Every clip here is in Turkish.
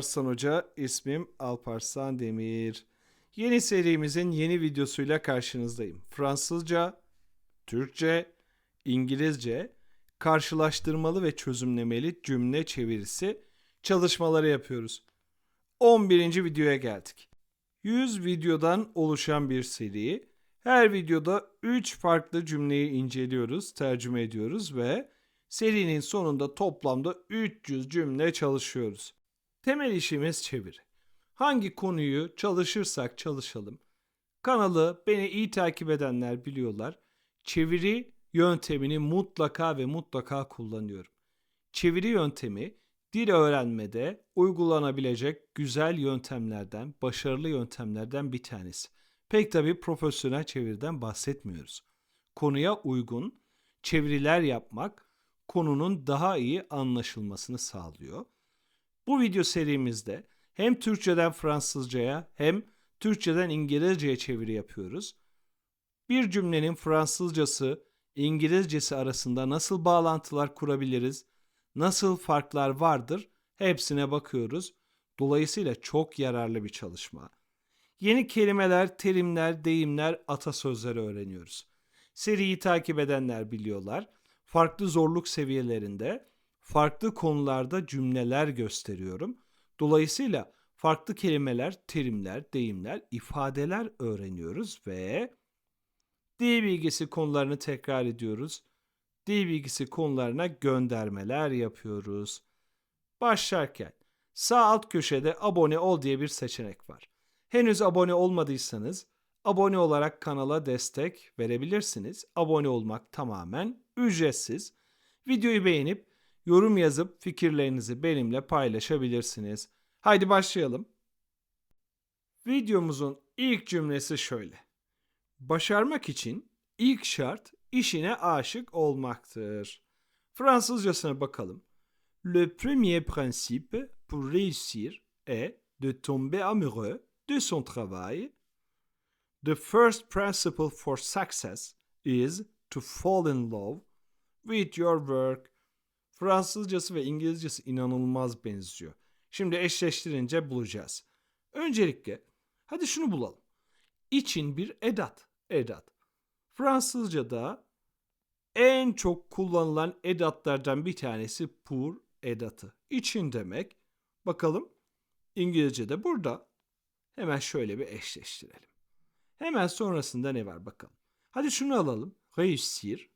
Alparslan Hoca, ismim Alparslan Demir. Yeni serimizin yeni videosuyla karşınızdayım. Fransızca, Türkçe, İngilizce, karşılaştırmalı ve çözümlemeli cümle çevirisi çalışmaları yapıyoruz. 11. videoya geldik. 100 videodan oluşan bir seri. Her videoda 3 farklı cümleyi inceliyoruz, tercüme ediyoruz ve serinin sonunda toplamda 300 cümle çalışıyoruz. Temel işimiz çeviri. Hangi konuyu çalışırsak çalışalım. Kanalı beni iyi takip edenler biliyorlar. Çeviri yöntemini mutlaka ve mutlaka kullanıyorum. Çeviri yöntemi dil öğrenmede uygulanabilecek güzel yöntemlerden, başarılı yöntemlerden bir tanesi. Pek tabii profesyonel çeviriden bahsetmiyoruz. Konuya uygun çeviriler yapmak konunun daha iyi anlaşılmasını sağlıyor. Bu video serimizde hem Türkçeden Fransızcaya hem Türkçeden İngilizceye çeviri yapıyoruz. Bir cümlenin Fransızcası, İngilizcesi arasında nasıl bağlantılar kurabiliriz, nasıl farklar vardır hepsine bakıyoruz. Dolayısıyla çok yararlı bir çalışma. Yeni kelimeler, terimler, deyimler, atasözleri öğreniyoruz. Seriyi takip edenler biliyorlar. Farklı zorluk seviyelerinde, farklı konularda cümleler gösteriyorum. Dolayısıyla farklı kelimeler, terimler, deyimler, ifadeler öğreniyoruz ve dil bilgisi konularını tekrar ediyoruz. Dil bilgisi konularına göndermeler yapıyoruz. Başlarken sağ alt köşede abone ol diye bir seçenek var. Henüz abone olmadıysanız abone olarak kanala destek verebilirsiniz. Abone olmak tamamen ücretsiz. Videoyu beğenip yorum yazıp fikirlerinizi benimle paylaşabilirsiniz. Haydi başlayalım. Videomuzun ilk cümlesi şöyle. Başarmak için ilk şart işine aşık olmaktır. Fransızcasına bakalım. Le premier principe pour réussir est de tomber amoureux de son travail. The first principle for success is to fall in love with your work. Fransızcası ve İngilizcesi inanılmaz benziyor. Şimdi eşleştirince bulacağız. Öncelikle hadi şunu bulalım. İçin bir edat. Edat. Fransızca'da en çok kullanılan edatlardan bir tanesi pour edatı. İçin demek. Bakalım İngilizce'de burada. Hemen şöyle bir eşleştirelim. Hemen sonrasında ne var bakalım. Hadi şunu alalım. Réussir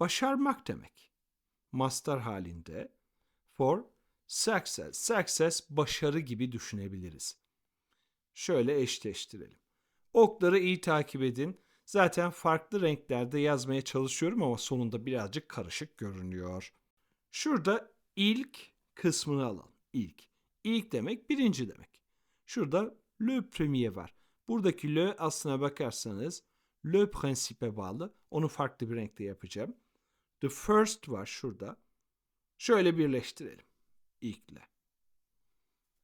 başarmak demek. Master halinde for success. Success başarı gibi düşünebiliriz. Şöyle eşleştirelim. Okları iyi takip edin. Zaten farklı renklerde yazmaya çalışıyorum ama sonunda birazcık karışık görünüyor. Şurada ilk kısmını alalım. İlk. İlk demek birinci demek. Şurada le premier var. Buradaki le aslına bakarsanız le principe bağlı. Onu farklı bir renkte yapacağım. The first var şurada. Şöyle birleştirelim. İlkle.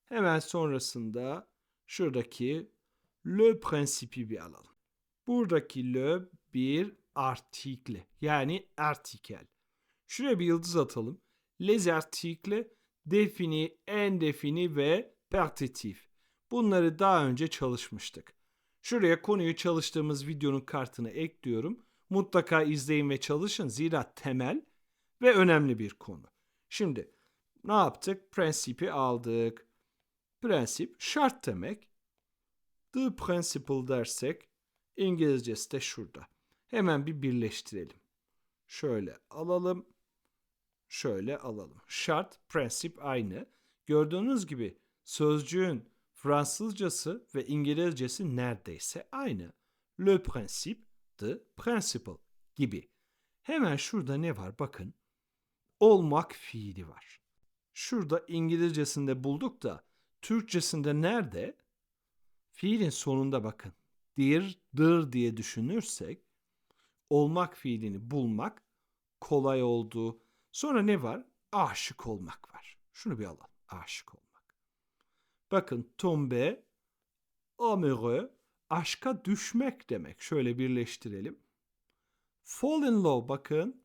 Hemen sonrasında şuradaki le principe'i bir alalım. Buradaki le bir artikle yani artikel. Şuraya bir yıldız atalım. Les articles defini, endefini ve partitif. Bunları daha önce çalışmıştık. Şuraya konuyu çalıştığımız videonun kartını ekliyorum. Mutlaka izleyin ve çalışın zira temel ve önemli bir konu. Şimdi ne yaptık? Prensipi aldık. Prensip şart demek. The principle dersek İngilizcesi de şurada. Hemen bir birleştirelim. Şöyle alalım. Şöyle alalım. Şart, prensip aynı. Gördüğünüz gibi sözcüğün Fransızcası ve İngilizcesi neredeyse aynı. Le principe, the principle gibi. Hemen şurada ne var bakın. Olmak fiili var. Şurada İngilizcesinde bulduk da Türkçesinde nerede? Fiilin sonunda bakın. Dir, dır diye düşünürsek olmak fiilini bulmak kolay oldu. Sonra ne var? Aşık olmak var. Şunu bir alalım. Aşık olmak. Bakın tombe, amoureux, aşka düşmek demek. Şöyle birleştirelim. Fall in love bakın.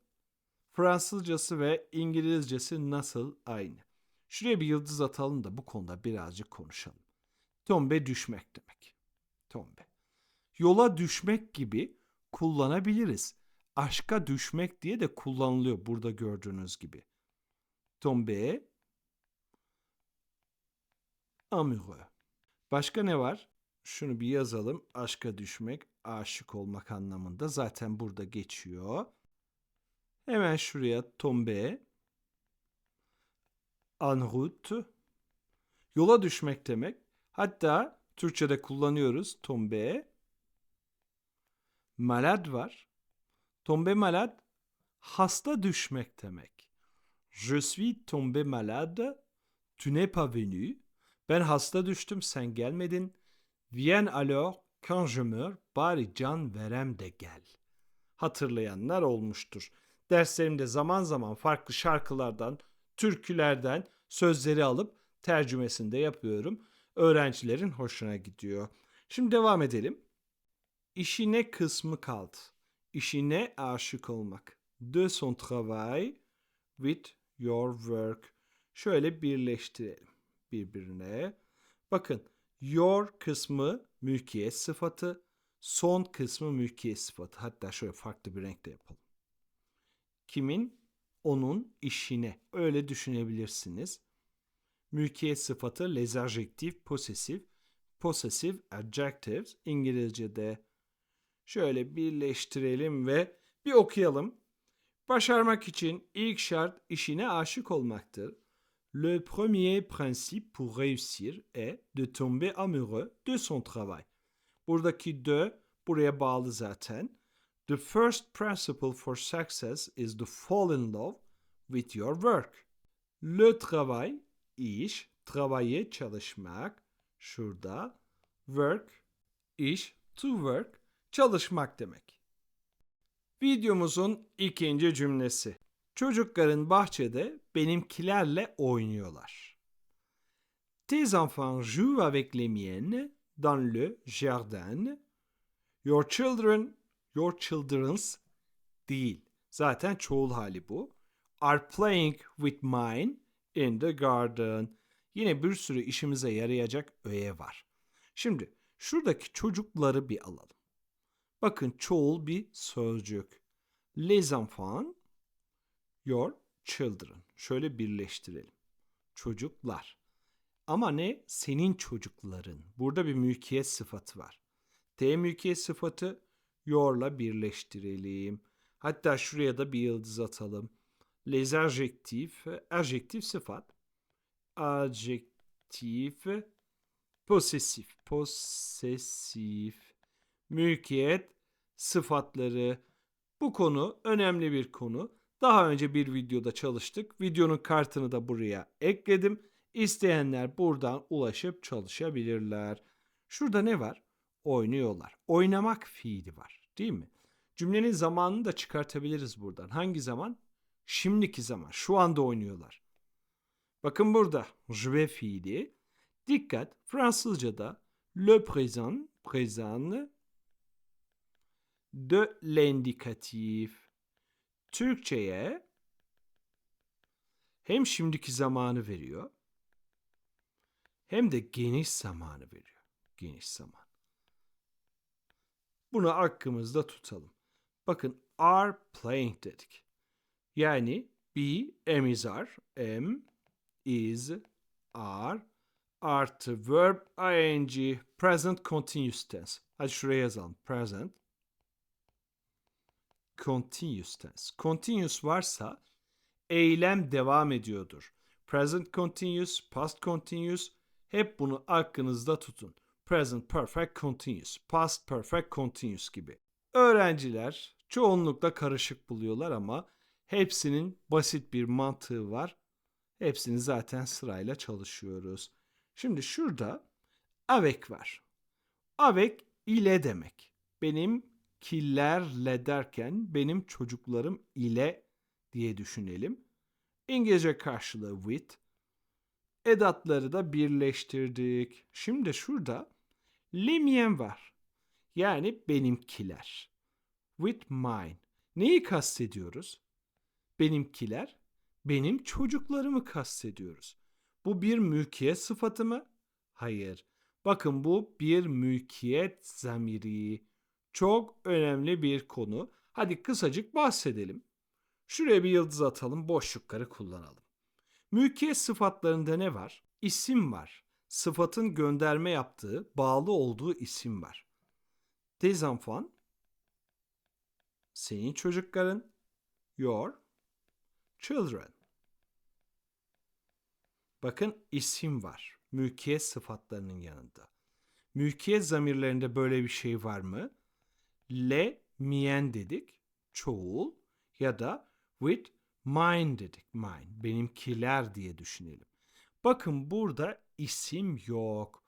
Fransızcası ve İngilizcesi nasıl aynı. Şuraya bir yıldız atalım da bu konuda birazcık konuşalım. Tombe düşmek demek. Tombe. Yola düşmek gibi kullanabiliriz. Aşka düşmek diye de kullanılıyor burada gördüğünüz gibi. Tombe amoureux. Başka ne var? Şunu bir yazalım. Aşka düşmek, aşık olmak anlamında. Zaten burada geçiyor. Hemen şuraya tombe en route yola düşmek demek. Hatta Türkçe'de kullanıyoruz tombe. Malad var. Tombe malade hasta düşmek demek. Je suis tombé malade. Tu n'es pas venu. Ben hasta düştüm sen gelmedin. Viens alors quand je meurs bari can verem de gel. Hatırlayanlar olmuştur. Derslerimde zaman zaman farklı şarkılardan, türkülerden sözleri alıp tercümesini de yapıyorum. Öğrencilerin hoşuna gidiyor. Şimdi devam edelim. İşine kısmı kaldı. İşine aşık olmak. De son travail with your work. Şöyle birleştirelim birbirine. Bakın your kısmı mülkiyet sıfatı, son kısmı mülkiyet sıfatı. Hatta şöyle farklı bir renkte yapalım. Kimin? Onun işine. Öyle düşünebilirsiniz. Mülkiyet sıfatı les adjectifs possessif, possessive adjectives İngilizce'de. Şöyle birleştirelim ve bir okuyalım. Başarmak için ilk şart işine aşık olmaktır. Le premier principe pour réussir est de tomber amoureux de son travail. Buradaki de buraya bağlı zaten. The first principle for success is to fall in love with your work. Le travail, iş, travailler, çalışmak. Şurada. Work, iş, to work, çalışmak demek. Videomuzun ikinci cümlesi. Çocukların bahçede benimkilerle oynuyorlar. Tes enfants jouent avec les miennes dans le jardin. Your children, your children's değil. Zaten çoğul hali bu. Are playing with mine in the garden. Yine bir sürü işimize yarayacak öğe var. Şimdi şuradaki çocukları bir alalım. Bakın çoğul bir sözcük. Les enfants, your children. Şöyle birleştirelim. Çocuklar. Ama ne? Senin çocukların. Burada bir mülkiyet sıfatı var. T mülkiyet sıfatı your'la birleştirelim. Hatta şuraya da bir yıldız atalım. Les adjectifs, adjektif sıfat. Adjektif possessif, possessif. Mülkiyet sıfatları. Bu konu önemli bir konu. Daha önce bir videoda çalıştık. Videonun kartını da buraya ekledim. İsteyenler buradan ulaşıp çalışabilirler. Şurada ne var? Oynuyorlar. Oynamak fiili var, değil mi? Cümlenin zamanını da çıkartabiliriz buradan. Hangi zaman? Şimdiki zaman. Şu anda oynuyorlar. Bakın burada jouer fiili. Dikkat Fransızca'da le présent, présent de l'indikatif. Türkçe'ye hem şimdiki zamanı veriyor hem de geniş zamanı veriyor. Geniş zaman. Bunu aklımızda tutalım. Bakın are playing dedik. Yani be, am is are, am, is, are, artı verb, ing, present continuous tense. Hadi şuraya yazalım. Present continuous tense. Continuous varsa eylem devam ediyordur. Present continuous, past continuous hep bunu aklınızda tutun. Present perfect continuous, past perfect continuous gibi. Öğrenciler çoğunlukla karışık buluyorlar ama hepsinin basit bir mantığı var. Hepsini zaten sırayla çalışıyoruz. Şimdi şurada avec var. Avec ile demek. Benim kilerle derken benim çocuklarım ile diye düşünelim. İngilizce karşılığı with. Edatları da birleştirdik. Şimdi şurada limyen var. Yani benimkiler. With mine. Neyi kastediyoruz? Benimkiler, benim çocuklarımı kastediyoruz. Bu bir mülkiyet sıfatı mı? Hayır. Bakın bu bir mülkiyet zamiri. Çok önemli bir konu. Hadi kısacık bahsedelim. Şuraya bir yıldız atalım, boşlukları kullanalım. Mülkiyet sıfatlarında ne var? İsim var. Sıfatın gönderme yaptığı, bağlı olduğu isim var. Tes enfants, senin çocukların, your children. Bakın isim var. Mülkiyet sıfatlarının yanında. Mülkiyet zamirlerinde böyle bir şey var mı? Le, mien dedik, çoğul ya da with mine dedik, mine, benimkiler diye düşünelim. Bakın burada isim yok.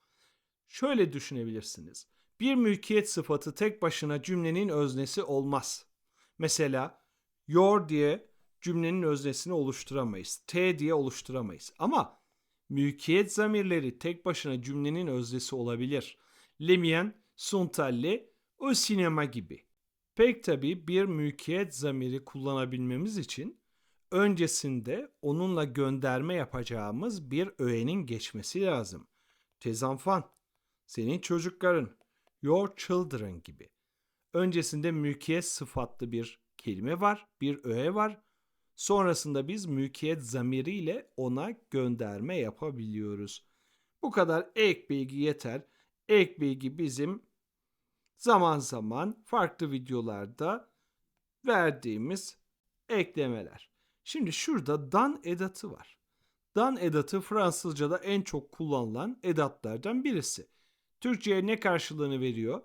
Şöyle düşünebilirsiniz. Bir mülkiyet sıfatı tek başına cümlenin öznesi olmaz. Mesela your diye cümlenin öznesini oluşturamayız. T diye oluşturamayız. Ama mülkiyet zamirleri tek başına cümlenin öznesi olabilir. Les miens au cinéma gibi. Pek tabi bir mülkiyet zamiri kullanabilmemiz için öncesinde onunla gönderme yapacağımız bir öğenin geçmesi lazım. Tes enfants, senin çocukların, your children gibi. Öncesinde mülkiyet sıfatlı bir kelime var, bir öğe var. Sonrasında biz mülkiyet zamiriyle ona gönderme yapabiliyoruz. Bu kadar ek bilgi yeter. Ek bilgi bizim zaman zaman farklı videolarda verdiğimiz eklemeler. Şimdi şurada dan edatı var. Dan edatı Fransızca'da en çok kullanılan edatlardan birisi. Türkçe'ye ne karşılığını veriyor?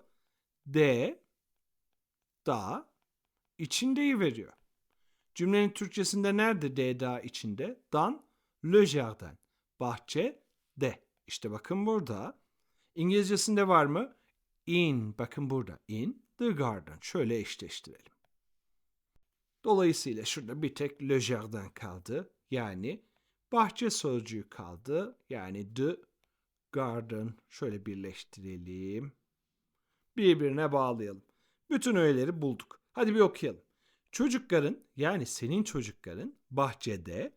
De, da, içindeyi veriyor. Cümlenin Türkçesinde nerede de da içinde? Dan, le jardin, bahçe, de. İşte bakın burada. İngilizcesinde var mı? In, bakın burada. In the garden. Şöyle eşleştirelim. Dolayısıyla şurada bir tek le jardin kaldı. Yani bahçe sözcüğü kaldı. Yani the garden. Şöyle birleştirelim. Birbirine bağlayalım. Bütün öğeleri bulduk. Hadi bir okuyalım. Çocukların yani senin çocukların bahçede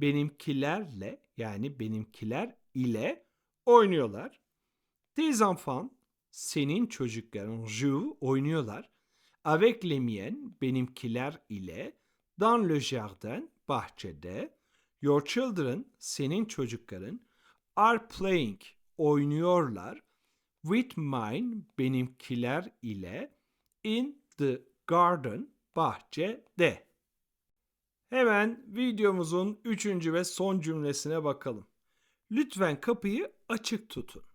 benimkilerle yani benimkiler ile oynuyorlar. Tes enfants senin çocukların joue oynuyorlar. Avec les miens benimkiler ile dans le jardin bahçede. Your children senin çocukların are playing oynuyorlar. With mine benimkiler ile in the garden bahçede. Hemen videomuzun üçüncü ve son cümlesine bakalım. Lütfen kapıyı açık tutun.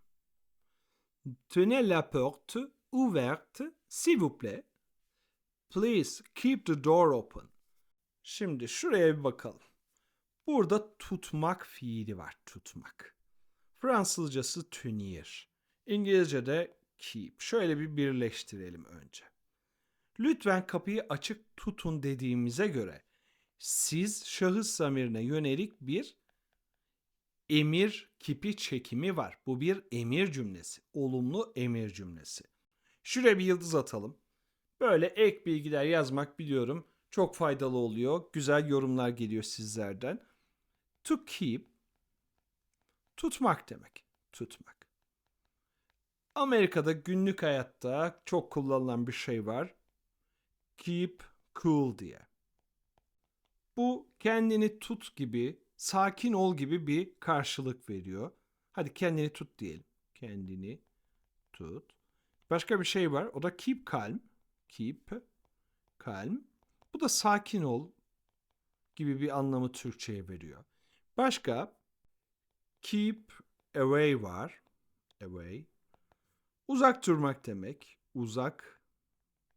Tenez la porte ouverte, s'il vous plaît. Please keep the door open. Şimdi şuraya bir bakalım. Burada tutmak fiili var, tutmak. Fransızcası tenir. İngilizce'de keep. Şöyle bir birleştirelim önce. Lütfen kapıyı açık tutun dediğimize göre siz şahıs zamirine yönelik bir emir kipi çekimi var. Bu bir emir cümlesi. Olumlu emir cümlesi. Şuraya bir yıldız atalım. Böyle ek bilgiler yazmak biliyorum çok faydalı oluyor. Güzel yorumlar geliyor sizlerden. To keep tutmak demek. Tutmak. Amerika'da günlük hayatta çok kullanılan bir şey var. Keep cool diye. Bu kendini tut gibi, sakin ol gibi bir karşılık veriyor. Hadi kendini tut diyelim. Kendini tut. Başka bir şey var. O da keep calm. Keep calm. Bu da sakin ol gibi bir anlamı Türkçe'ye veriyor. Başka keep away var. Away. Uzak durmak demek. Uzak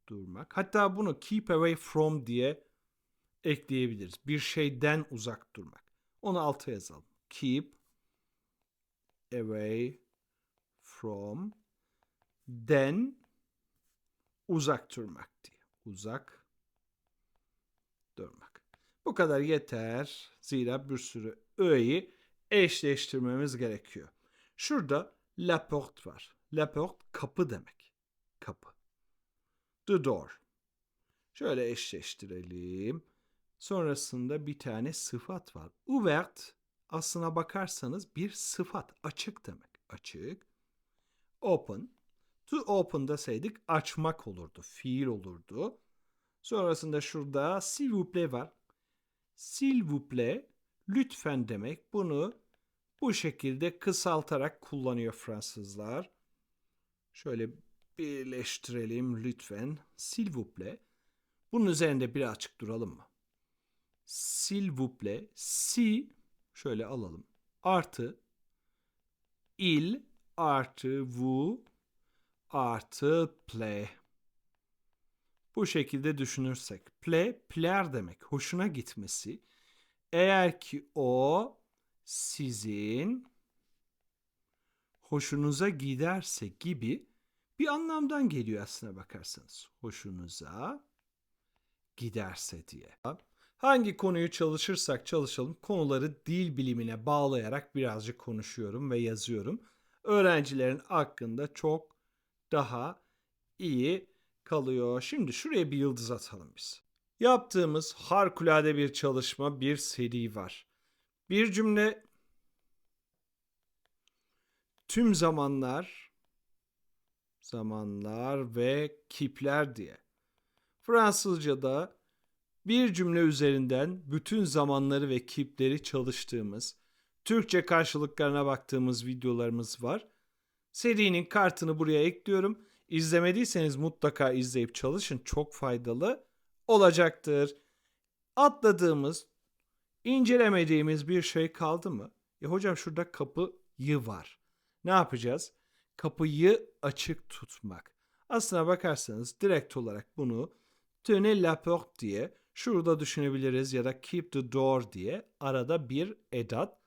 durmak. Hatta bunu keep away from diye ekleyebiliriz. Bir şeyden uzak durmak. Onu alta yazalım. Keep away from den uzak durmak diye. Uzak durmak. Bu kadar yeter. Zira bir sürü öğeyi eşleştirmemiz gerekiyor. Şurada la porte var. La porte kapı demek. Kapı. The door. Şöyle eşleştirelim. Sonrasında bir tane sıfat var. Ouvert aslına bakarsanız bir sıfat. Açık demek. Açık. Open. To open deseydik açmak olurdu. Fiil olurdu. Sonrasında şurada s'il vous plaît var. S'il vous plaît lütfen demek. Bunu bu şekilde kısaltarak kullanıyor Fransızlar. Şöyle birleştirelim lütfen. S'il vous plaît. Bunun üzerinde bir açık duralım mı? S'il vous plaît. Si şöyle alalım. Artı il artı vous artı play. Bu şekilde düşünürsek. Play, player demek. Hoşuna gitmesi. Eğer ki o sizin hoşunuza giderse gibi bir anlamdan geliyor aslına bakarsanız. Hoşunuza giderse diye. Hangi konuyu çalışırsak çalışalım konuları dil bilimine bağlayarak birazcık konuşuyorum ve yazıyorum. Öğrencilerin hakkında çok daha iyi kalıyor. Şimdi şuraya bir yıldız atalım biz. Yaptığımız harikulade bir çalışma, bir seri var. Bir cümle tüm zamanlar zamanlar ve kipler diye. Fransızca'da bir cümle üzerinden bütün zamanları ve kipleri çalıştığımız, Türkçe karşılıklarına baktığımız videolarımız var. Serinin kartını buraya ekliyorum. İzlemediyseniz mutlaka izleyip çalışın. Çok faydalı olacaktır. Atladığımız, incelemediğimiz bir şey kaldı mı? E hocam şurada kapıyı var. Ne yapacağız? Kapıyı açık tutmak. Aslına bakarsanız direkt olarak bunu tenez la diye şurada düşünebiliriz ya da keep the door diye arada bir edat.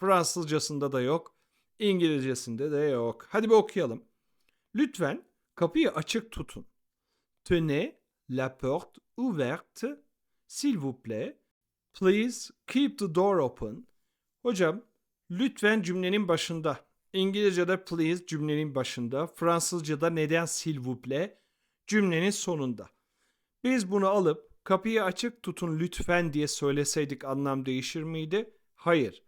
Fransızcasında da yok, İngilizcesinde de yok. Hadi bir okuyalım. Lütfen kapıyı açık tutun. Tenez la porte ouverte, s'il vous plaît. Please keep the door open. Hocam, lütfen cümlenin başında. İngilizce'de please cümlenin başında. Fransızca'da neden s'il vous plaît cümlenin sonunda. Biz bunu alıp kapıyı açık tutun lütfen diye söyleseydik anlam değişir miydi? Hayır.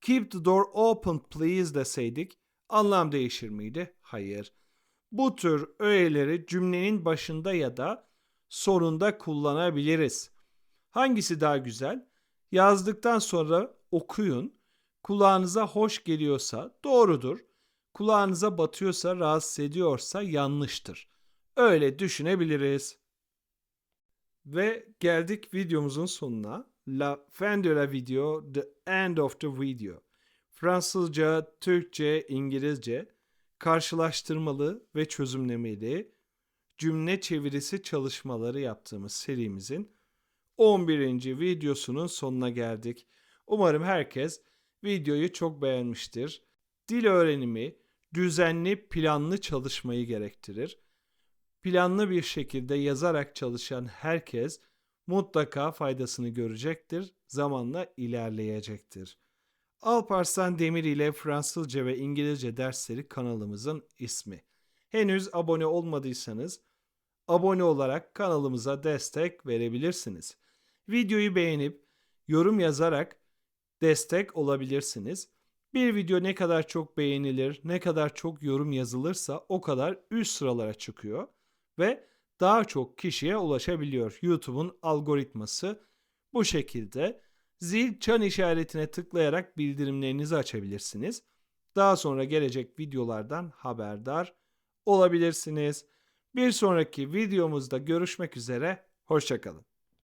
Keep the door open please deseydik anlam değişir miydi? Hayır. Bu tür öğeleri cümlenin başında ya da sonunda kullanabiliriz. Hangisi daha güzel? Yazdıktan sonra okuyun. Kulağınıza hoş geliyorsa doğrudur. Kulağınıza batıyorsa, rahatsız ediyorsa yanlıştır. Öyle düşünebiliriz. Ve geldik videomuzun sonuna. La fin de la video, the end of the video. Fransızca, Türkçe, İngilizce karşılaştırmalı ve çözümlemeli cümle çevirisi çalışmaları yaptığımız serimizin 11. videosunun sonuna geldik. Umarım herkes videoyu çok beğenmiştir. Dil öğrenimi düzenli, planlı çalışmayı gerektirir. Planlı bir şekilde yazarak çalışan herkes mutlaka faydasını görecektir, zamanla ilerleyecektir. Alparslan Demir ile Fransızca ve İngilizce dersleri kanalımızın ismi. Henüz abone olmadıysanız abone olarak kanalımıza destek verebilirsiniz. Videoyu beğenip yorum yazarak destek olabilirsiniz. Bir video ne kadar çok beğenilir, ne kadar çok yorum yazılırsa o kadar üst sıralara çıkıyor ve daha çok kişiye ulaşabiliyor. YouTube'un algoritması bu şekilde zil çan işaretine tıklayarak bildirimlerinizi açabilirsiniz. Daha sonra gelecek videolardan haberdar olabilirsiniz. Bir sonraki videomuzda görüşmek üzere, hoşçakalın.